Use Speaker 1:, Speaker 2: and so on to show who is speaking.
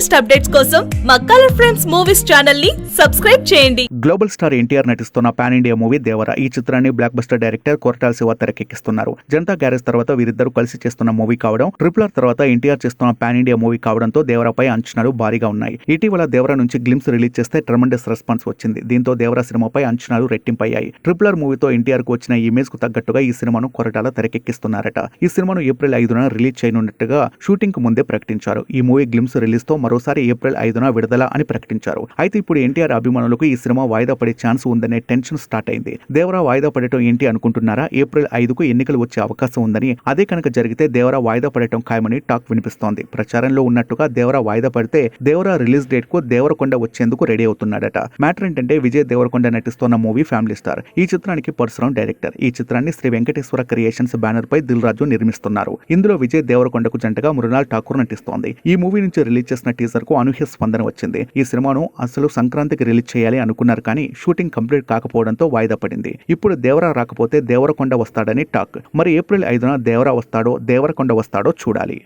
Speaker 1: Latest updates కోసం మా colour friends movies ఛానల్ని సబ్స్క్రైబ్ చేయండి.
Speaker 2: గ్లోబల్ స్టార్ ఎన్టీఆర్ నటిస్తున్న పాన్ ఇండియా మూవీ దేవర ఈ చిత్రాన్ని blockbuster director Koratala Siva తెరకెక్కిస్తున్నారు. జనతా గ్యారేజ్ తర్వాత వీరిద్దరూ కలిసి చేస్తున్న మూవీ కావడం ట్రిపుల్ ఆర్ తర్వాత ఎన్టీఆర్ చేస్తున్న పాన్ ఇండియా మూవీ కావడంతో దేవరాపై అంచనాలు భారీగా ఉన్నాయి. ఇటీవల దేవర నుంచి గ్లిమ్స్ రిలీజ్ చేస్తే ట్రమండస్ రెస్పాన్స్ వచ్చింది. దీంతో దేవరా సినిమాపై అంచనాలు రెట్టింపయ్యాయి. ట్రిపుల్ ఆర్ మూవీతో ఎన్టీఆర్కు వచ్చిన ఇమేజ్కు తగ్గట్టుగా ఈ సినిమాను కొరటాల తెరకెక్కిస్తున్నారట. ఈ సినిమాను ఏప్రిల్ ఐదున రిలీజ్ చేయనున్నట్టుగా షూటింగ్కు ముందే ప్రకటించారు. ఈ మూవీ గ్లిమ్స్ రిలీజ్తో మరోసారి ఏప్రిల్ ఐదున విడుదల అని ప్రకటించారు. అయితే ఇప్పుడు ఎన్టీఆర్ అభిమానులకు ఈ సినిమా వాయిదా పడే ఛాన్స్ ఉందనే టెన్షన్ స్టార్ట్ అయింది. దేవరా వాయిదా పడటం ఏంటి అనుకుంటున్నారా? ఏప్రిల్ ఐదుకు ఎన్నికలు వచ్చే అవకాశం ఉందని అదే కనుక జరిగితే దేవరా వాయిదా పడటం ఖాయమని టాక్ వినిపిస్తోంది. ప్రచారంలో ఉన్నట్టుగా దేవరా వాయిదా పడితే దేవరా రిలీజ్ డేట్కు దేవరకొండ వచ్చేందుకు రెడీ అవుతున్నాడట. మ్యాటర్ ఏంటంటే విజయ్ దేవరకొండ నటిస్తున్న మూవీ ఫ్యామిలీ స్టార్. ఈ చిత్రానికి పరశురాం డైరెక్టర్. ఈ చిత్రాన్ని శ్రీ వెంకటేశ్వర క్రియేషన్స్ బ్యానర్ పై దిల్ రాజు నిర్మిస్తున్నారు. ఇందులో విజయ్ దేవరకొండకు జంటగా మృణాల్ ఠాకూర్ నటిస్తోంది. ఈ మూవీ నుంచి రిలీజ్ చేసిన టీజర్కు అనూహ్య స్పందన వచ్చింది. ఈ సినిమాను అసలు సంక్రాంతికి రిలీజ్ చేయాలి అనుకున్నారు కానీ షూటింగ్ కంప్లీట్ కాకపోవడంతో వాయిదా పడింది. ఇప్పుడు దేవరా రాకపోతే దేవరకొండ వస్తాడని టాక్. మరి ఏప్రిల్ ఐదున దేవరా వస్తాడో దేవరకొండ వస్తాడో చూడాలి.